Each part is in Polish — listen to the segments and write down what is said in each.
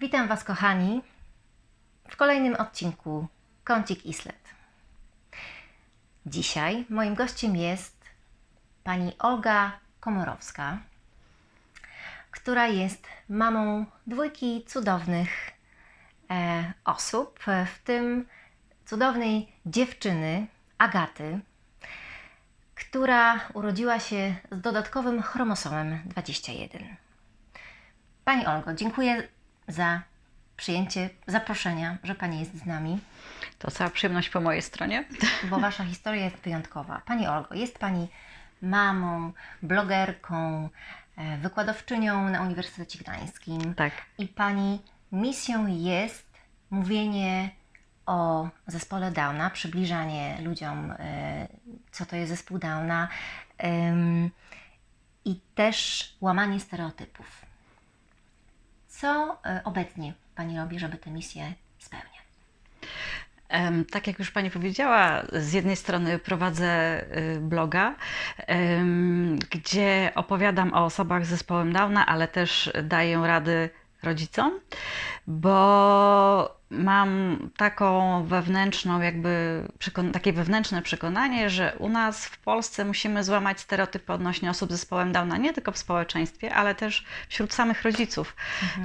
Witam Was, kochani, w kolejnym odcinku Kącik Islet. Dzisiaj moim gościem jest pani Olga Komorowska, która jest mamą dwójki cudownych e, osób, w tym cudownej dziewczyny Agaty, która urodziła się z dodatkowym chromosomem 21. Pani Olgo, dziękuję za przyjęcie zaproszenia, że Pani jest z nami, To cała przyjemność po mojej stronie. bo Wasza historia jest wyjątkowa. Pani Olgo, jest Pani mamą, blogerką, e, wykładowczynią na Uniwersytecie Gdańskim Tak. i Pani misją jest mówienie o zespole Downa, przybliżanie ludziom, e, co to jest zespół Downa i też łamanie stereotypów. Co e, obecnie Pani robi, żeby tę misję spełniać? Tak jak już Pani powiedziała, z jednej strony prowadzę y, bloga, gdzie opowiadam o osobach z zespołem Downa, ale też daję rady rodzicom, bo mam taką wewnętrzną, jakby takie wewnętrzne przekonanie, że u nas w Polsce musimy złamać stereotypy odnośnie osób z zespołem Downa, nie tylko w społeczeństwie, ale też wśród samych rodziców,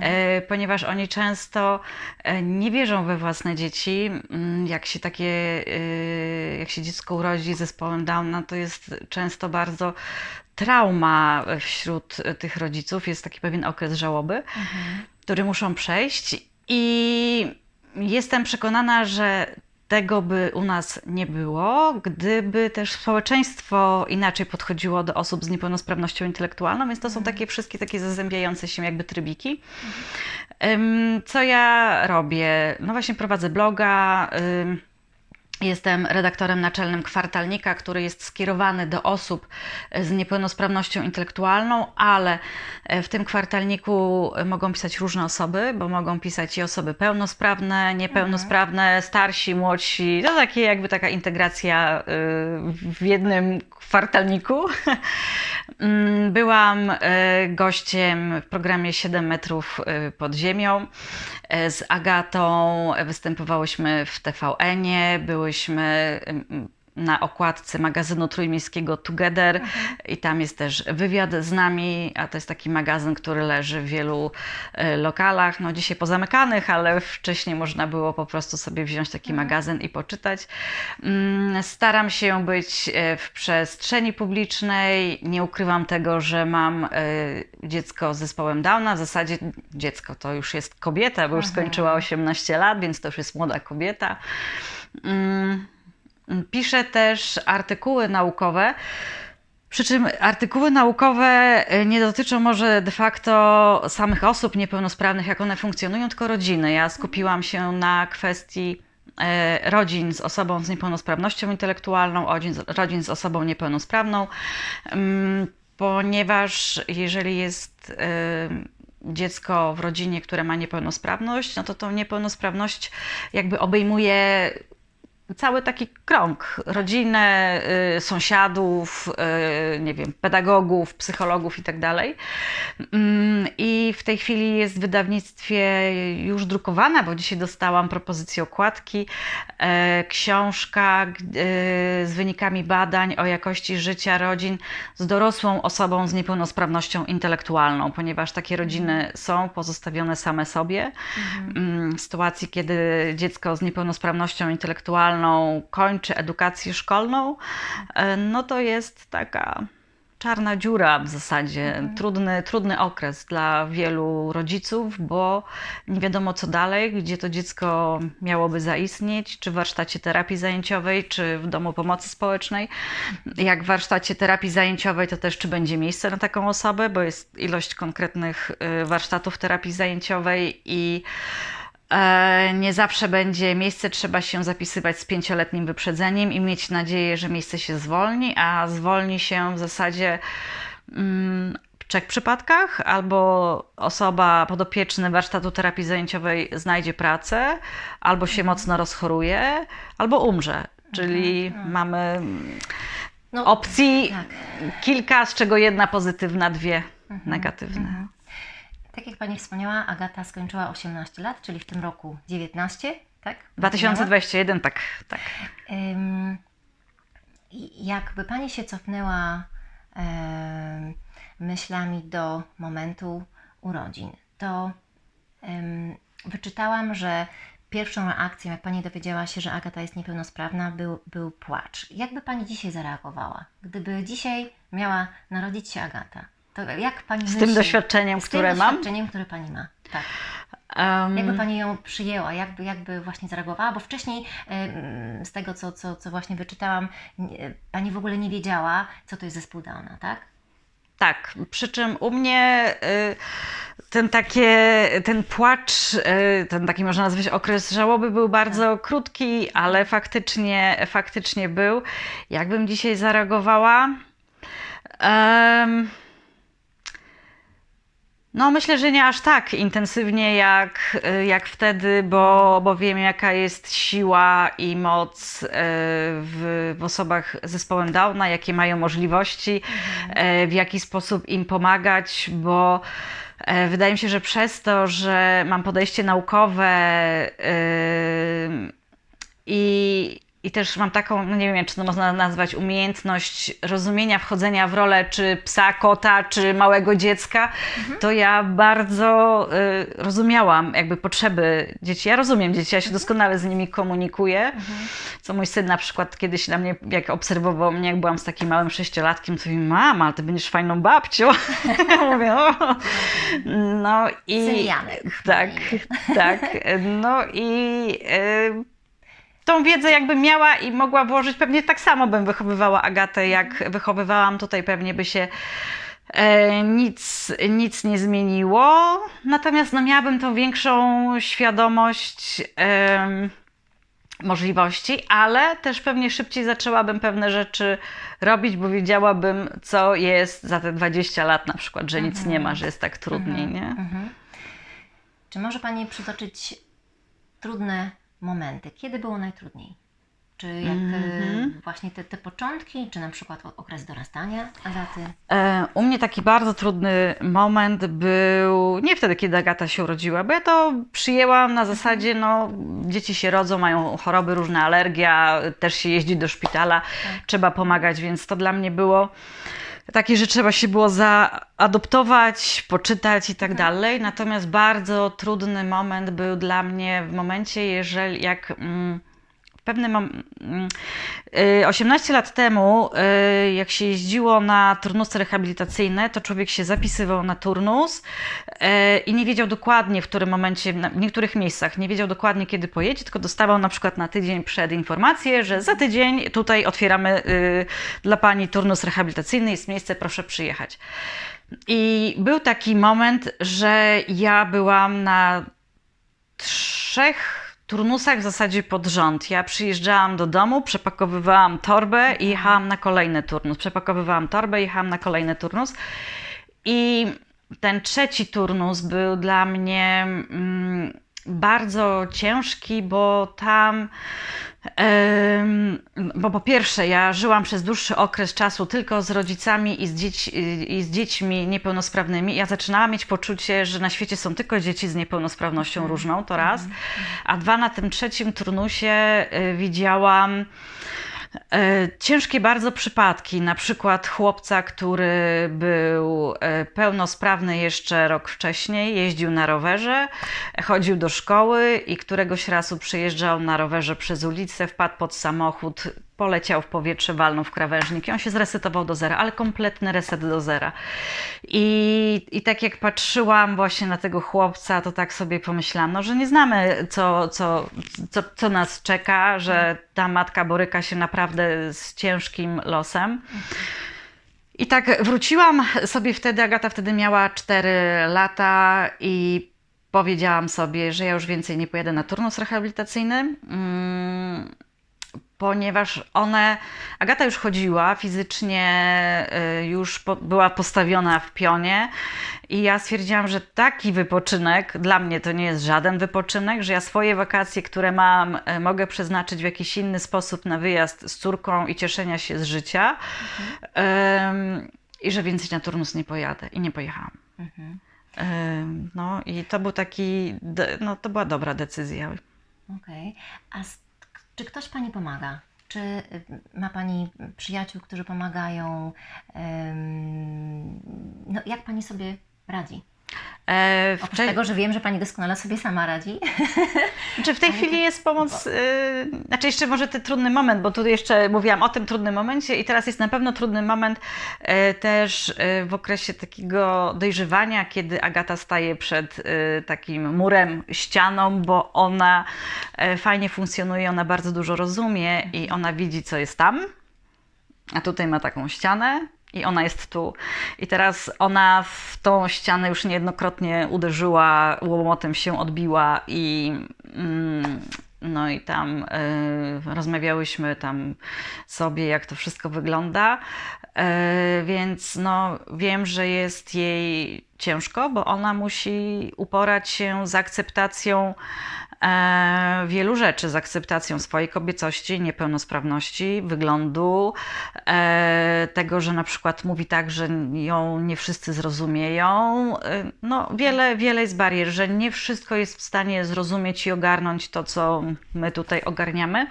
e, ponieważ oni często e, nie wierzą we własne dzieci. Mm, Jak się takie, e, jak się dziecko urodzi z zespołem Downa, to jest często bardzo trauma wśród tych rodziców, jest taki pewien okres żałoby który muszą przejść. I jestem przekonana, że tego by u nas nie było, gdyby też społeczeństwo inaczej podchodziło do osób z niepełnosprawnością intelektualną, więc to są takie wszystkie takie zazębiające się jakby trybiki. Co ja robię? No właśnie prowadzę bloga. Jestem redaktorem naczelnym kwartalnika, który jest skierowany do osób z niepełnosprawnością intelektualną, ale w tym kwartalniku mogą pisać różne osoby, bo mogą pisać i osoby pełnosprawne, niepełnosprawne, starsi, młodsi. To takie jakby taka integracja y, w jednym kwartalniku. Mm, Byłam y, gościem w programie 7 metrów y, pod ziemią. E, Z Agatą występowałyśmy w TVN-ie, byłyśmy na okładce magazynu trójmiejskiego Together i tam jest też wywiad z nami, a to jest taki magazyn, który leży w wielu e, lokalach, no dzisiaj pozamykanych, ale wcześniej można było po prostu sobie wziąć taki magazyn i poczytać. Mm, Staram się być e, w przestrzeni publicznej, nie ukrywam tego, że mam e, dziecko z zespołem Downa, w zasadzie dziecko to już jest kobieta, bo już skończyła 18 lat, więc to już jest młoda kobieta. Mm, Piszę też artykuły naukowe. Przy czym artykuły naukowe y, nie dotyczą może de facto samych osób niepełnosprawnych, jak one funkcjonują, tylko rodziny. Ja skupiłam się na kwestii e, rodzin z osobą z niepełnosprawnością intelektualną, rodzin z, osobą niepełnosprawną, mm, ponieważ jeżeli jest y, dziecko w rodzinie, które ma niepełnosprawność, no to tą niepełnosprawność jakby obejmuje cały taki krąg, rodzinę, y, sąsiadów, y, nie wiem, pedagogów, psychologów i tak dalej. Mm, I w tej chwili jest w wydawnictwie już drukowana, bo dzisiaj dostałam propozycję okładki, e, książka y, z wynikami badań o jakości życia rodzin z dorosłą osobą z niepełnosprawnością intelektualną, ponieważ takie rodziny są pozostawione same sobie. Mm, W sytuacji, kiedy dziecko z niepełnosprawnością intelektualną kończy edukację szkolną, e, no to jest taka czarna dziura w zasadzie, trudny, trudny okres dla wielu rodziców, bo nie wiadomo co dalej, gdzie to dziecko miałoby zaistnieć, czy w warsztacie terapii zajęciowej, czy w domu pomocy społecznej. Jak w warsztacie terapii zajęciowej, to też czy będzie miejsce na taką osobę, bo jest ilość konkretnych y, warsztatów terapii zajęciowej i Nie zawsze będzie miejsce, trzeba się zapisywać z pięcioletnim wyprzedzeniem i mieć nadzieję, że miejsce się zwolni, a zwolni się w zasadzie mm, w trzech przypadkach, albo osoba podopieczny warsztatu terapii zajęciowej znajdzie pracę, albo się mocno rozchoruje, albo umrze. Czyli mamy No, opcji tak. kilka, z czego jedna pozytywna, dwie negatywne. Tak jak Pani wspomniała, Agata skończyła 18 lat, czyli w tym roku 19, tak? 2021, tak, tak. Ym, jakby Pani się cofnęła em, myślami do momentu urodzin, to em, wyczytałam, że pierwszą reakcją, jak Pani dowiedziała się, że Agata jest niepełnosprawna, był, był płacz. Jakby Pani dzisiaj zareagowała? Gdyby dzisiaj miała narodzić się Agata, to jak Pani Z myśli? tym doświadczeniem, z które tym mam. doświadczeniem, które Pani ma, tak. Em, Jakby Pani ją przyjęła, jakby, jakby właśnie zareagowała, bo wcześniej em, z tego, co, co, co właśnie wyczytałam, nie- Pani w ogóle nie wiedziała, co to jest zespół Downa, tak? Tak, przy czym u mnie y, ten, takie, ten płacz, y, ten taki można nazwać okres żałoby był bardzo krótki, ale faktycznie, faktycznie był. Jakbym dzisiaj zareagowała? Em, no, myślę, że nie aż tak intensywnie jak, y, jak wtedy, bo, bo wiem, jaka jest siła i moc y, w, w osobach z zespołem Downa, jakie mają możliwości, e, w jaki sposób im pomagać, bo wydaje mi się, że przez to, że mam podejście naukowe y, i, i też mam taką, no nie wiem, czy to można nazwać umiejętność rozumienia, wchodzenia w rolę czy psa, kota, czy małego dziecka, to ja bardzo y, rozumiałam jakby potrzeby dzieci. Ja rozumiem dzieci, ja się doskonale z nimi komunikuję. Co mój syn na przykład kiedyś na mnie, jak obserwował mnie, jak byłam z takim małym sześciolatkiem, to mówi, mama, ale ty będziesz fajną babcią. Mówię, o. No i... Syn Janek. Tak, tak. No i y, tą wiedzę jakby miała i mogła włożyć, pewnie tak samo bym wychowywała Agatę, jak wychowywałam tutaj, pewnie by się e, nic, nic nie zmieniło. Natomiast no, miałabym tą większą świadomość em, możliwości, ale też pewnie szybciej zaczęłabym pewne rzeczy robić, bo wiedziałabym, co jest za te 20 lat na przykład, że nic nie ma, że jest tak trudniej, nie? Mhm. Czy może Pani przytoczyć trudne momenty? Kiedy było najtrudniej? Czy jak Mhm. e, właśnie te, te początki, czy na przykład okres dorastania Agaty? E, U mnie taki bardzo trudny moment był nie wtedy, kiedy Agata się urodziła, bo ja to przyjęłam na zasadzie, no dzieci się rodzą, mają choroby, różne alergia, też się jeździ do szpitala, trzeba pomagać, więc to dla mnie było takie, że trzeba się było zaadoptować, poczytać i tak dalej. Natomiast bardzo trudny moment był dla mnie w momencie, jeżeli jak... Mm, w pewnym mom- mm, y, 18 lat temu, y, jak się jeździło na turnusy rehabilitacyjne, to człowiek się zapisywał na turnus y, i nie wiedział dokładnie, w którym momencie, w niektórych miejscach nie wiedział dokładnie, kiedy pojedzie, tylko dostawał na przykład na tydzień przed informację, że za tydzień tutaj otwieramy dla pani turnus rehabilitacyjny, jest miejsce, proszę przyjechać. I był taki moment, że ja byłam na trzech turnusach w zasadzie pod rząd. Ja przyjeżdżałam do domu, przepakowywałam torbę i jechałam na kolejny turnus. Przepakowywałam torbę i jechałam na kolejny turnus. I ten trzeci turnus był dla mnie mm, bardzo ciężki, bo tam. Bo po pierwsze, ja żyłam przez dłuższy okres czasu tylko z rodzicami i z, dzieci, i z dziećmi niepełnosprawnymi. Ja zaczynałam mieć poczucie, że na świecie są tylko dzieci z niepełnosprawnością różną, to raz. A dwa, na tym trzecim turnusie y, widziałam Ciężkie bardzo przypadki, na przykład chłopca, który był e, pełnosprawny jeszcze rok wcześniej, jeździł na rowerze, chodził do szkoły i któregoś razu przejeżdżał na rowerze przez ulicę, wpadł pod samochód, poleciał w powietrze, walnął w krawężnik i on się zresetował do zera, ale kompletny reset do zera. I, I tak jak patrzyłam właśnie na tego chłopca, to tak sobie pomyślałam, no, że nie znamy, co, co, co, co nas czeka, że ta matka boryka się naprawdę z ciężkim losem. I tak wróciłam sobie wtedy, Agata wtedy miała 4 lata i powiedziałam sobie, że ja już więcej nie pojadę na turnus rehabilitacyjny. Ponieważ one, Agata już chodziła fizycznie, y, już po, była postawiona w pionie i ja stwierdziłam, że taki wypoczynek, dla mnie to nie jest żaden wypoczynek, że ja swoje wakacje, które mam, y, mogę przeznaczyć w jakiś inny sposób na wyjazd z córką i cieszenia się z życia Ym, i że więcej na turnus nie pojadę i nie pojechałam. Mhm. No i to był taki, no to była dobra decyzja. Okej. A s- czy ktoś Pani pomaga? Czy y, ma Pani przyjaciół, którzy pomagają? No, jak Pani sobie radzi? E, Oprócz tego, że wiem, że Pani doskonale sobie sama radzi. Czy w tej chwili jest pomoc, y, znaczy jeszcze może ten trudny moment, bo tu jeszcze mówiłam o tym trudnym momencie i teraz jest na pewno trudny moment y, też y, w okresie takiego dojrzewania, kiedy Agata staje przed y, takim murem, ścianą, bo ona y, fajnie funkcjonuje, ona bardzo dużo rozumie i ona widzi, co jest tam, a tutaj ma taką ścianę. I ona jest tu. I teraz ona w tą ścianę już niejednokrotnie uderzyła, łomotem się odbiła i mm, no i tam y, rozmawiałyśmy tam sobie, jak to wszystko wygląda. Y, więc no wiem, że jest jej ciężko, bo ona musi uporać się z akceptacją wielu rzeczy, z akceptacją swojej kobiecości, niepełnosprawności, wyglądu, e, tego, że na przykład mówi tak, że ją nie wszyscy zrozumieją. E, No, wiele, wiele jest barier, że nie wszystko jest w stanie zrozumieć i ogarnąć to, co my tutaj ogarniamy.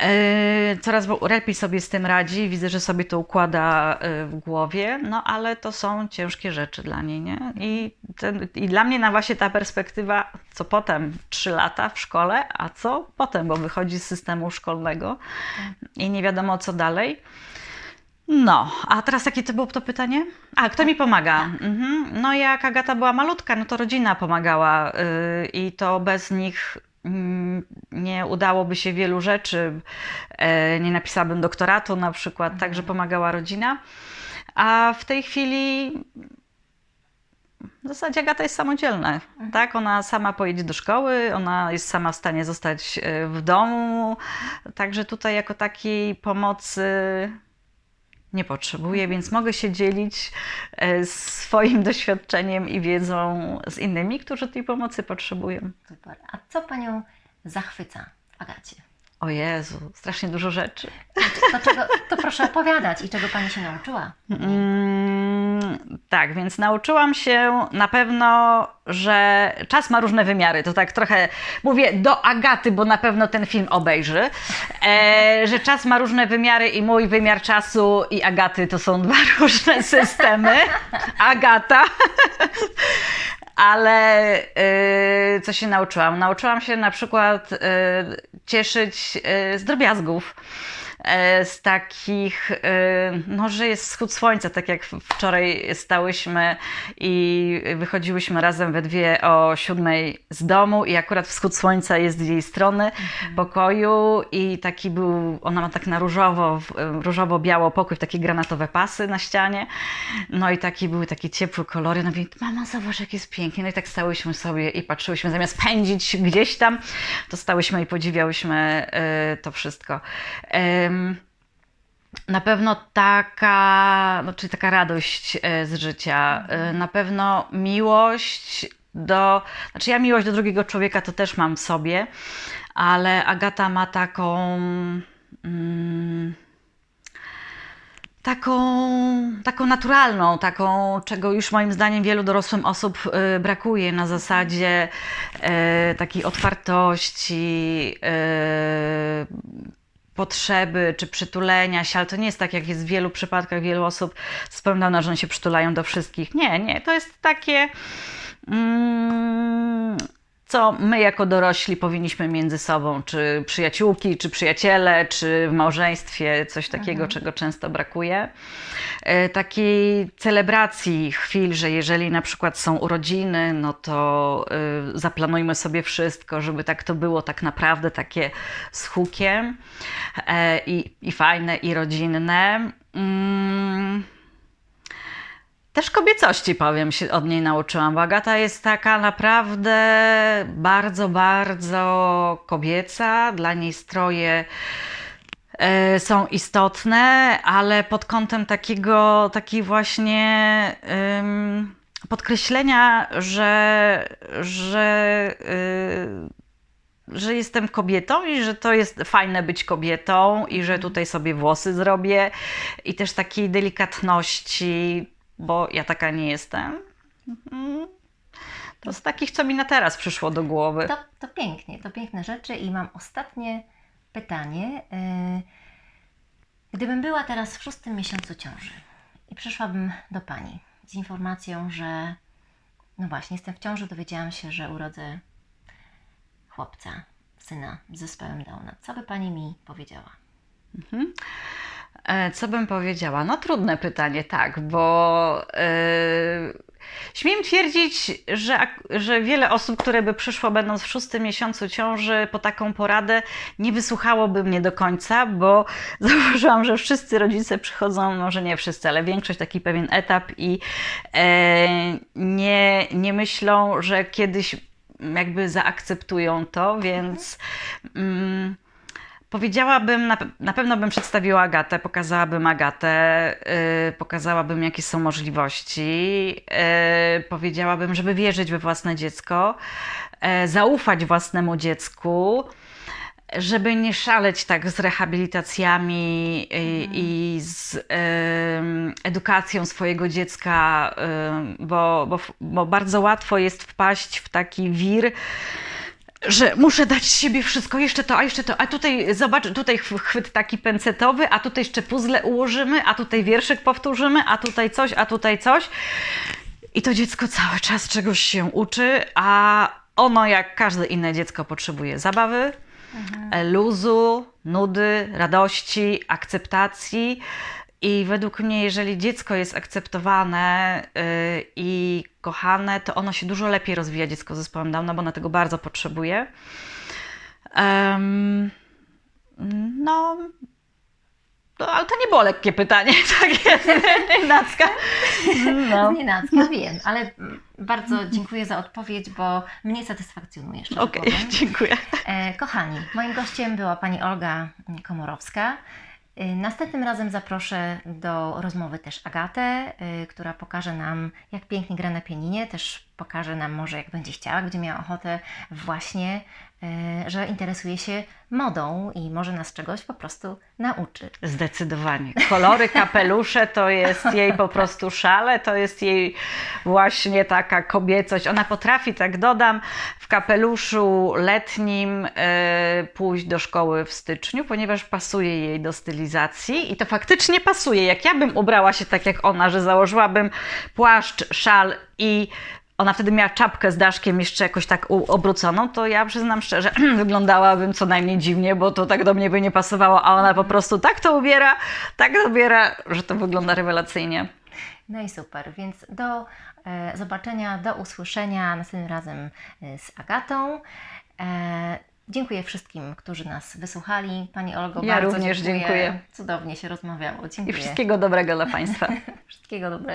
E, Coraz lepiej sobie z tym radzi, widzę, że sobie to układa e, w głowie, no ale to są ciężkie rzeczy dla niej, nie? I, ten, I dla mnie na właśnie ta perspektywa, co potem, trzy lata w szkole, a co potem, bo wychodzi z systemu szkolnego i nie wiadomo co dalej. No, a teraz jakie to było to pytanie? A, kto mi pomaga? Mhm. No jak Agata była malutka, no to rodzina pomagała yy, i to bez nich nie udałoby się wielu rzeczy. E, nie napisałabym doktoratu na przykład, także pomagała rodzina. A w tej chwili w zasadzie Agata jest samodzielna, tak? Ona sama pojedzie do szkoły, ona jest sama w stanie zostać e, w domu, także tutaj jako takiej pomocy nie potrzebuję, więc mogę się dzielić e, swoim doświadczeniem i wiedzą z innymi, którzy tej pomocy potrzebują. Super. A co Panią zachwyca Agacie? O Jezu, strasznie dużo rzeczy. To, czego, to proszę opowiadać i czego Pani się nauczyła? Mm, tak, więc nauczyłam się na pewno, że czas ma różne wymiary. To tak trochę mówię do Agaty, bo na pewno ten film obejrzy, e, że czas ma różne wymiary i mój wymiar czasu i Agaty to są dwa różne systemy. Agata. Ale y, co się nauczyłam? Nauczyłam się na przykład y, cieszyć y, z drobiazgów z takich, e, no, że jest wschód słońca, tak jak wczoraj stałyśmy i wychodziłyśmy razem we dwie o siódmej z domu i akurat wschód słońca jest z jej strony pokoju i taki był, ona ma tak na różowo, różowo-biało pokój, takie granatowe pasy na ścianie, no i taki były takie ciepłe kolory, no i mama zobacz jak jest pięknie, no i tak stałyśmy sobie i patrzyłyśmy, zamiast pędzić gdzieś tam, to stałyśmy i podziwiałyśmy e, to wszystko. Na pewno taka, czyli taka radość e, z życia, e, na pewno miłość do, znaczy ja miłość do drugiego człowieka to też mam w sobie, ale Agata ma taką, mm, taką, taką naturalną, taką, czego już moim zdaniem wielu dorosłym osób y, brakuje na zasadzie e, takiej otwartości, e, potrzeby czy przytulenia się, ale to nie jest tak, jak jest w wielu przypadkach, wielu osób wspomniano, że one się przytulają do wszystkich. Nie, nie, to jest takie, mm, co my jako dorośli powinniśmy między sobą, czy przyjaciółki, czy przyjaciele, czy w małżeństwie, coś takiego, czego często brakuje. E, Takiej celebracji chwil, że jeżeli na przykład są urodziny, no to y, zaplanujmy sobie wszystko, żeby tak to było tak naprawdę takie z hukiem e, i, i fajne, i rodzinne. Mm. Też kobiecości, powiem, się od niej nauczyłam, bo Agata jest taka naprawdę bardzo, bardzo kobieca. Dla niej stroje e, są istotne, ale pod kątem takiego, takiej właśnie podkreślenia, że, że, y, że jestem kobietą i że to jest fajne być kobietą i że tutaj sobie włosy zrobię i też takiej delikatności, bo ja taka nie jestem. Mm, To z takich, co mi na teraz przyszło do głowy. To, to pięknie, to piękne rzeczy i mam ostatnie pytanie. Yy, Gdybym była teraz w szóstym miesiącu ciąży i przyszłabym do Pani z informacją, że no właśnie, jestem w ciąży, dowiedziałam się, że urodzę chłopca, syna z zespołem Downa. Co by Pani mi powiedziała? E, Co bym powiedziała? No trudne pytanie, tak, bo yy, śmiem twierdzić, że, że wiele osób, które by przyszło będąc w szóstym miesiącu ciąży po taką poradę, nie wysłuchałoby mnie do końca, bo zauważyłam, że wszyscy rodzice przychodzą, może nie wszyscy, ale większość taki pewien etap i e, nie, nie myślą, że kiedyś jakby zaakceptują to, więc... Mm, Powiedziałabym, na, na pewno bym przedstawiła Agatę, pokazałabym Agatę, yy, pokazałabym jakie są możliwości, yy, powiedziałabym, żeby wierzyć we własne dziecko, yy, zaufać własnemu dziecku, żeby nie szaleć tak z rehabilitacjami i, i z em, edukacją swojego dziecka, em, bo, bo, bo bardzo łatwo jest wpaść w taki wir, że muszę dać z siebie wszystko, jeszcze to, a jeszcze to, a tutaj zobacz, tutaj ch- chwyt taki pęcetowy, a tutaj jeszcze puzzle ułożymy, a tutaj wierszyk powtórzymy, a tutaj coś, a tutaj coś. I to dziecko cały czas czegoś się uczy, a ono, jak każde inne dziecko, potrzebuje zabawy, e, luzu, nudy, radości, akceptacji. I według mnie, jeżeli dziecko jest akceptowane y, i kochane, to ono się dużo lepiej rozwija, dziecko z zespołem Downa, bo ono tego bardzo potrzebuje. Em, no, no, ale to nie było lekkie pytanie, tak jest, Nacka. No. Nienacka, wiem, ale bardzo dziękuję za odpowiedź, bo mnie satysfakcjonuje, Okej, powiem. dziękuję. E, kochani, moim gościem była pani Olga Komorowska. E, Następnym razem zaproszę do rozmowy też Agatę, e, która pokaże nam, jak pięknie gra na pianinie, też pokaże nam może, jak będzie chciała, gdzie miała ochotę właśnie, że interesuje się modą i może nas czegoś po prostu nauczy. Zdecydowanie. Kolory, kapelusze to jest jej po prostu szale, to jest jej właśnie taka kobiecość. Ona potrafi, tak dodam, w kapeluszu letnim e, pójść do szkoły w styczniu, ponieważ pasuje jej do stylizacji i to faktycznie pasuje. Jak ja bym ubrała się tak jak ona, że założyłabym płaszcz, szal i ona wtedy miała czapkę z daszkiem jeszcze jakoś tak obróconą, to ja przyznam szczerze, wyglądałabym co najmniej dziwnie, bo to tak do mnie by nie pasowało, a ona po prostu tak to ubiera, tak to ubiera, że to wygląda rewelacyjnie. No i super, więc do e, zobaczenia, do usłyszenia następnym razem e, z Agatą. E, dziękuję wszystkim, którzy nas wysłuchali. Pani Olgo, Ja bardzo również dziękuję. Cudownie się rozmawiało. I Dziękuję. wszystkiego dobrego dla Państwa. Wszystkiego dobrego.